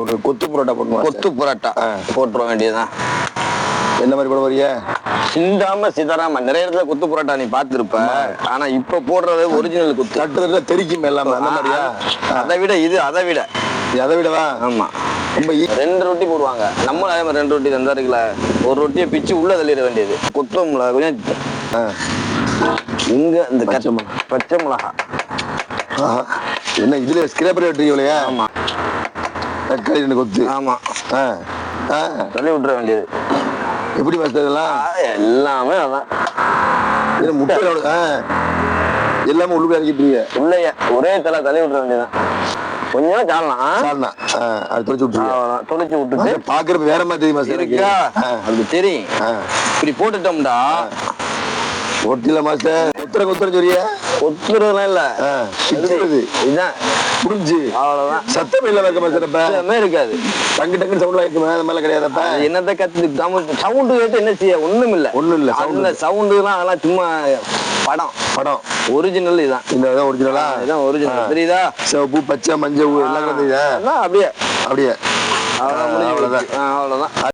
ஒரு கொத்து புரோட்டா போடணும்? கொத்து புரோட்டா. போட்டுற வேண்டியதுதான். என்ன மாதிரி போட வரிய சிந்தாம சிதறாம நிறைய இடத்துல கொத்து புரோட்டா நீ பார்த்திருப்ப. ஆனா இப்ப போடுறது ஒரிஜினல் குத்து. தட்டுறதுல தெரிக்கும் எல்லாமே அந்த மாதிரியா? அதை விட இது அதை விட. இது அதை விடவா? ஆமா. ரொம்ப ரெண்டு ரொட்டி போடுவாங்க. நம்ம அதே மாதிரி ரெண்டு ரொட்டி தந்தா இருக்குல்ல ஒரு ரொட்டியை பிச்சு உள்ள தள்ளிட வேண்டியது. குத்தம்ல கொஞ்சம் ஆ. இங்க இந்த பச்சை மிளகா. பச்சை மிளகா. என்ன இதுல ஸ்கிரேப்பர் வெட்டுறீங்களா ஆமா. தக்காளி ரெண்டு கொத்து. ஆமா. ஆ. ஆ. தள்ளி விட்டுற வேண்டியது. எப்படி மாஸ்டர் இதெல்லாம்? ஆ, எல்லாமே அதான். இது முட்டையோட ஆ. எல்லாமே உள்ளுக்குள்ள இறக்கிட்டீங்க உள்ளய ஒரே தலை தள்ளி விட்டுற வேண்டியதுதான். கொஞ்சம் சாடலாம். சால்னா அது தொலைச்சு அவ்வளவுதான். தொலைச்சு விட்டுட்டு பாக்குறப்ப வேற மாதிரி தெரியுமா சார் இருக்கா? ஆ. அது தெரியும் ஆ. இப்படி போட்டுட்டோம்டா. ஒட்டில மாஸ்டர் கொத்துற கொத்துற சொல்லிய ஒத்துறதுலாம் இல்ல. சிக்கிறது இதுதான் புரிஞ்சு அவ்வளவுதான். சத்தம் இல்ல இருக்க எல்லாமே இருக்காது. டங்கு டங்கு சவுண்ட்ல இருக்குமே அந்த மாதிரி கிடையாதப்ப? அது என்னத்த கத்து சவுண்டு கேட்டு என்ன செய்ய? ஒண்ணும் இல்ல. ஒண்ணும் இல்ல, அந்த சவுண்டுலாம் அதெல்லாம் சும்மா படம். படம். ஒரிஜினல் இதான். இந்த ஒரிஜினலா இதான் ஒரிஜினல் தெரியுதா சிவப்பு பச்சை மஞ்சள் எல்லாம் அதான் அப்படியே. அப்படியே. அவ்வளவுதான். அவ்வளவுதான்.